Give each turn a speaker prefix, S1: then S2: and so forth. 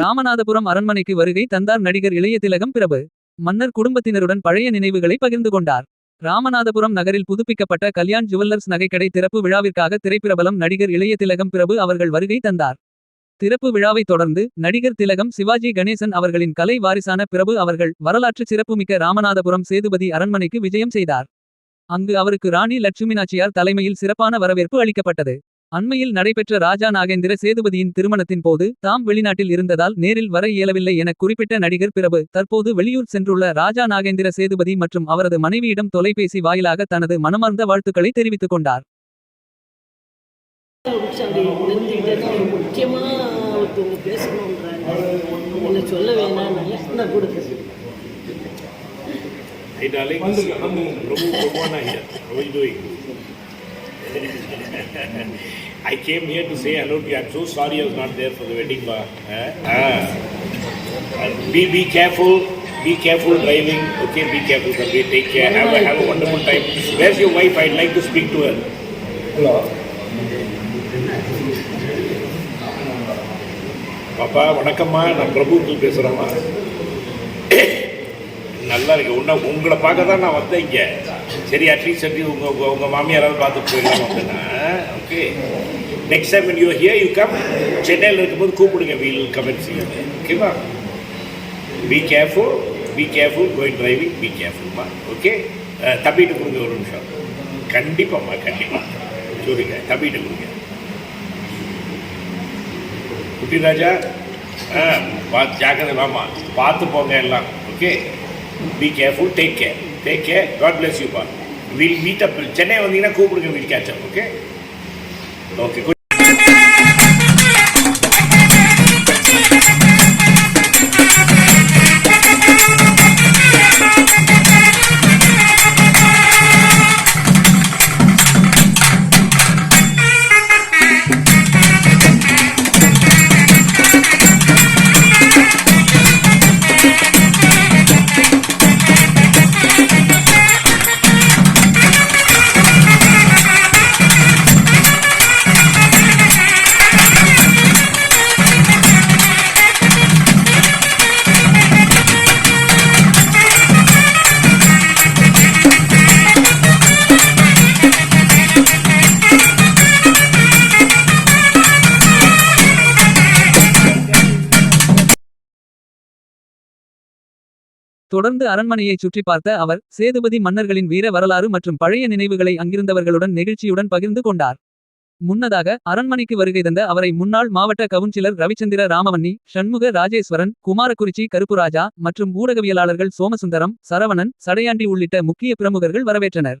S1: ராமநாதபுரம் அரண்மனைக்கு வருகை தந்தார் நடிகர் இளைய திலகம் பிரபு. மன்னர் குடும்பத்தினருடன் பழைய நினைவுகளை பகிர்ந்து கொண்டார். ராமநாதபுரம் நகரில் புதுப்பிக்கப்பட்ட கல்யாண் ஜுவல்லர்ஸ் நகைக்கடை திறப்பு விழாவிற்காக திரைப்பிரபலம் நடிகர் இளைய திலகம் பிரபு அவர்கள் வருகை தந்தார். திறப்பு விழாவை தொடர்ந்து நடிகர் திலகம் சிவாஜி கணேசன் அவர்களின் கலை வாரிசான பிரபு அவர்கள் வரலாற்று சிறப்புமிக்க ராமநாதபுரம் சேதுபதி அரண்மனைக்கு விஜயம் செய்தார். அங்கு அவருக்கு ராணி லட்சுமி நாச்சியார் தலைமையில் சிறப்பான வரவேற்பு அளிக்கப்பட்டது. அண்மையில் நடைபெற்ற ராஜா நாகேந்திர சேதுபதியின் திருமணத்தின் போது தாம் வெளிநாட்டில் இருந்ததால் நேரில் வர இயலவில்லை என குறிப்பிட்ட நடிகர் பிரபு தற்போது வெளியூர் சென்றுள்ள ராஜா நாகேந்திர சேதுபதி மற்றும் அவரது மனைவியிடம் தொலைபேசி வாயிலாக தனது மனமார்ந்த வாழ்த்துக்களை தெரிவித்துக் கொண்டார்
S2: அப்படி தெரிஞ்சுக்கிட்டே தான் முக்கியமாக ஒருத்தவங்க பேசணுன்றாங்க என்ன சொல்ல வேணாம் நான் கொடுக்குறேன்
S3: Hey darling, Prabhu, Prabhu here. How are you doing? I came here to say hello to you. I'm so sorry I was not there for the wedding bar. Eh? Ah. Be be careful. Be careful driving. Okay, be careful. Kabir. Take care. Have a, have a wonderful time. Where's your wife? I'd like to speak to her.
S4: Hello
S3: பாப்பா வணக்கம்மா நான் பிரபு பேசுகிறேம்மா நல்லா இருக்கு உன்ன உங்களை பார்க்க தான் நான் வந்தேன் இங்கே. சரி அட்லீஸ்ட் அப்படி உங்கள் உங்கள் மாமியாராவது பார்த்து போயிடலாம் அப்படின்னா okay next time you hear you come சென்னையில் இருக்கும்போது கூப்பிடுங்க. வீல் கமெண்ட் செய்யுங்க ஓகேவா be careful be careful going driving be கேர்ஃபுல்மா okay தப்பிட்டு கொடுங்க ஒரு நிமிஷம். கண்டிப்பாம்மா கண்டிப்பாக சொல்லுங்க தப்பிட்டு கொடுங்க. குட்டிராஜா ஆ பார்த்து ஜாக்கிரதை வாமா பார்த்து போங்க எல்லாம். Okay be careful take care take care God bless you பா வில் மீட் அப் சென்னை வந்தீங்கன்னா கூப்பிடுங்க will catch up okay okay
S1: தொடர்ந்து அரண்மனையைச் சுற்றி பார்த்த அவர் சேதுபதி மன்னர்களின் வீர வரலாறு மற்றும் பழைய நினைவுகளை அங்கிருந்தவர்களுடன் நெகிழ்ச்சியுடன் பகிர்ந்து கொண்டார். முன்னதாக அரண்மனைக்கு வருகை தந்த அவரை முன்னாள் மாவட்ட கவுன்சிலர் ரவிச்சந்திர ராமவன்னி ஷண்முக ராஜேஸ்வரன் குமாரக்குறிச்சி கருப்புராஜா மற்றும் ஊடகவியலாளர்கள் சோமசுந்தரம் சரவணன் சடையாண்டி உள்ளிட்ட முக்கிய பிரமுகர்கள் வரவேற்றனர்.